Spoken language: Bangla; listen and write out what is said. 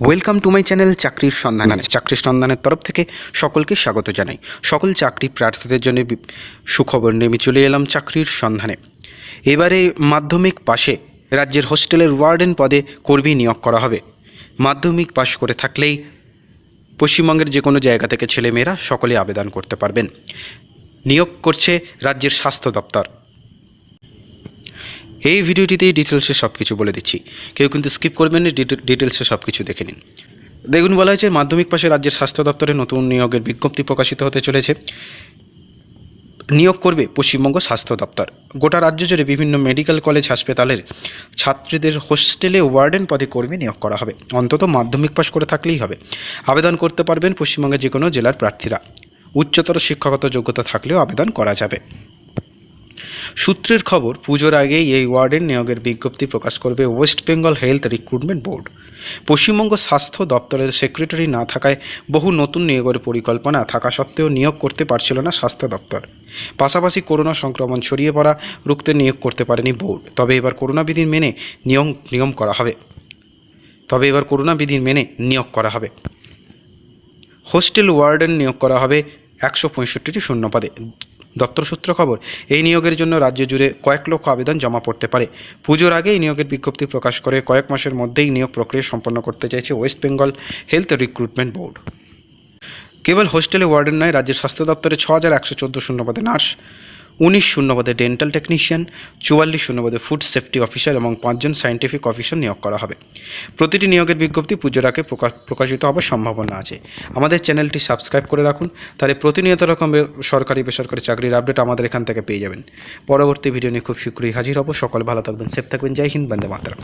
ওয়েলকাম টু মাই চ্যানেল চাকরির সন্ধানে চাকরির সন্ধানের তরফ থেকে সকলকে স্বাগত জানাই। সকল চাকরি প্রার্থীদের জন্য সুখবর নিয়ে আমি চলে এলাম চাকরির সন্ধানে এবারে মাধ্যমিক পাশে রাজ্যের হোস্টেলের ওয়ার্ডেন পদে কর্মী নিয়োগ করা হবে। মাধ্যমিক পাশ করে থাকলেই পশ্চিমবঙ্গের যে কোনো জায়গা থেকে ছেলেমেয়েরা সকলে আবেদন করতে পারবেন। নিয়োগ করছে রাজ্যের স্বাস্থ্য দপ্তর। এই ভিডিওটিতেই ডিটেলসে সব কিছু বলে দিচ্ছি। কেউ কিন্তু স্কিপ করবেন না ডিটেলসে সব কিছু দেখে নিন। দেখুন, বলা হয়েছে মাধ্যমিক পাশে রাজ্যের স্বাস্থ্য দপ্তরে নতুন নিয়োগের বিজ্ঞপ্তি প্রকাশিত হতে চলেছে। নিয়োগ করবে পশ্চিমবঙ্গ স্বাস্থ্য দপ্তর। গোটা রাজ্য জুড়ে বিভিন্ন মেডিকেল কলেজ হাসপাতালের ছাত্রীদের হোস্টেলে ওয়ার্ডেন পদে কর্মী নিয়োগ করা হবে। অন্তত মাধ্যমিক পাশ করে থাকলেই হবে। আবেদন করতে পারবেন পশ্চিমবঙ্গের যে কোনো জেলার প্রার্থীরা। উচ্চতর শিক্ষাগত যোগ্যতা থাকলেও আবেদন করা যাবে। সূত্রের খবর, পুজোর আগেই এই ওয়ার্ডের নিয়োগের বিজ্ঞপ্তি প্রকাশ করবে West Bengal health recruitment board. Paschimbanga স্বাস্থ্য দপ্তরের সেক্রেটারি না থাকায় বহু নতুন নিয়োগের পরিকল্পনা থাকা সত্ত্বেও নিয়োগ করতে পারছিল না স্বাস্থ্য দপ্তর। পাশাপাশি করোনা সংক্রমণ ছড়িয়ে পড়া রুখতে নিয়োগ করতে পারেনি বোর্ড। তবে এবার করোনা বিধি মেনে নিয়ম নিয়ম করা হবে। তবে এবার করোনা বিধি মেনে নিয়োগ করা হবে। হোস্টেল ওয়ার্ডেন নিয়োগ করা হবে একশো পঁয়ষট্টিটি শূন্য পদে। দপ্তর সূত্র খবর, এই নিয়োগের জন্য রাজ্য জুড়ে কয়েক লক্ষ আবেদন জমা পড়তে পারে। পুজোর আগে এই নিয়োগের বিজ্ঞপ্তি প্রকাশ করে কয়েক মাসের মধ্যেই নিয়োগ প্রক্রিয়া সম্পন্ন করতে চাইছে West Bengal health recruitment board. কেবল হোস্টেলে ওয়ার্ডেন নয়, রাজ্যের স্বাস্থ্য দপ্তরে ছ হাজার একশো চোদ্দ শূন্যপদে নার্স। উনিশ শূন্য পদে ডেন্টাল টেকনিশিয়ান চুয়াল্লিশ শূন্য পদে ফুড সেফটি অফিসার এবং পাঁচজন সায়েন্টিফিক অফিসার নিয়োগ করা হবে। প্রতিটি নিয়োগের বিজ্ঞপ্তি পুজোর আগে প্রকাশ প্রকাশিত হওয়ার সম্ভাবনা আছে। আমাদের চ্যানেলটি সাবস্ক্রাইব করে রাখুন, তাহলে প্রতিনিয়ত রকমের সরকারি, বেসরকারি চাকরির আপডেট আমাদের এখান থেকে পেয়ে যাবেন। পরবর্তী ভিডিও নিয়ে খুব শীঘ্রই হাজির হব। সকল ভালো থাকবেন সেফ থাকবেন। জয় হিন্দ, বন্দে মাতরম।